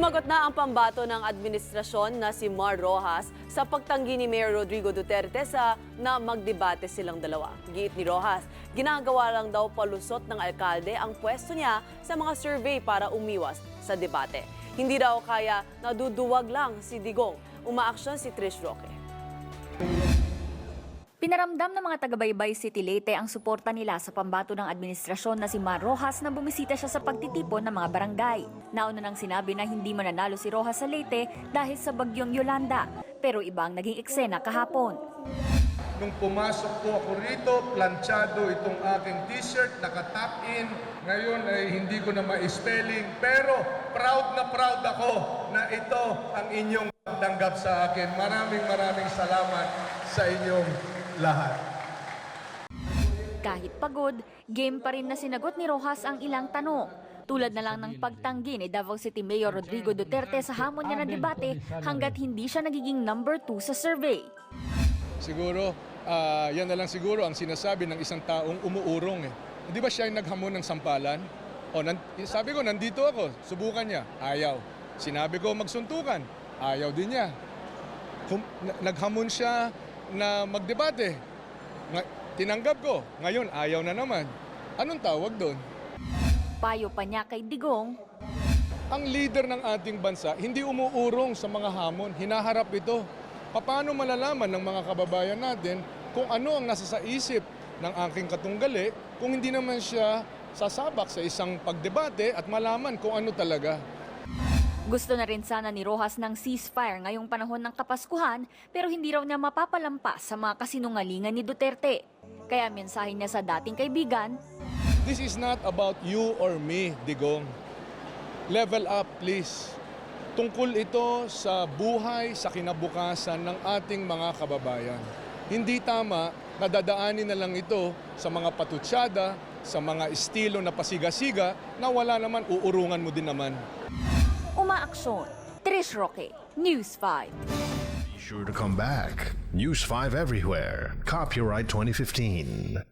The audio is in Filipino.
Sumagot na ang pambato ng administrasyon na si Mar Rojas sa pagtanggi ni Mayor Rodrigo Duterte sa na magdebate silang dalawa. Giit ni Rojas, ginagawa lang daw palusot ng alkalde ang pwesto niya sa mga survey para umiwas sa debate. Hindi daw kaya naduduwag lang si Digong. Umaaksyon si Trish Roque. Pinaramdam ng mga taga-Baybay City Leyte ang suporta nila sa pambato ng administrasyon na si Mar Rojas na bumisita siya sa pagtitipon ng mga barangay. Nauna nang sinabi na hindi mananalo si Rojas sa Leyte dahil sa bagyong Yolanda, pero iba ang naging eksena kahapon. Nung pumasok po ako rito, planchado itong aking t-shirt, naka-top in. Ngayon ay hindi ko na ma-spelling, pero proud na proud ako na ito ang inyong tanggap sa akin. Maraming maraming salamat sa inyong lahat. Kahit pagod, game pa rin na sinagot ni Rojas ang ilang tanong. Tulad na lang ng pagtanggi ni Davao City Mayor Rodrigo Duterte sa hamon niya ng debate hanggat hindi siya nagiging number 2 sa survey. Siguro, ah, yan na lang siguro ang sinasabi ng isang taong umuurong eh. Di ba siya yung naghamon ng sampalan? O, nan- sabi ko, nandito ako, subukan niya. Ayaw. Sinabi ko magsuntukan. Ayaw din niya. Hum- na- naghamon siya na magdebate. Tinanggap ko. Ngayon, ayaw na naman. Anong tawag doon? Payo pa niya kay Digong, Ang leader ng ating bansa, hindi umuurong sa mga hamon, hinaharap ito. Paano malalaman ng mga kababayan natin kung ano ang nasa sa isip ng aking katunggali kung hindi naman siya sasabak sa isang pagdebate at malaman kung ano talaga. Gusto na rin sana ni Rojas ng ceasefire ngayong panahon ng Kapaskuhan pero hindi raw niya mapapalampas sa mga kasinungalingan ni Duterte. Kaya mensahe niya sa dating kaibigan, This is not about you or me, Digong. Level up, please. Tungkol ito sa buhay, sa kinabukasan ng ating mga kababayan. Hindi tama na dadaanin na lang ito sa mga patutsada, sa mga estilo na pasiga-siga na wala naman uurungan mo din naman. Umaaksyon. Trish Roque, News 5. Be sure to come back. News 5 everywhere. Copyright 2015.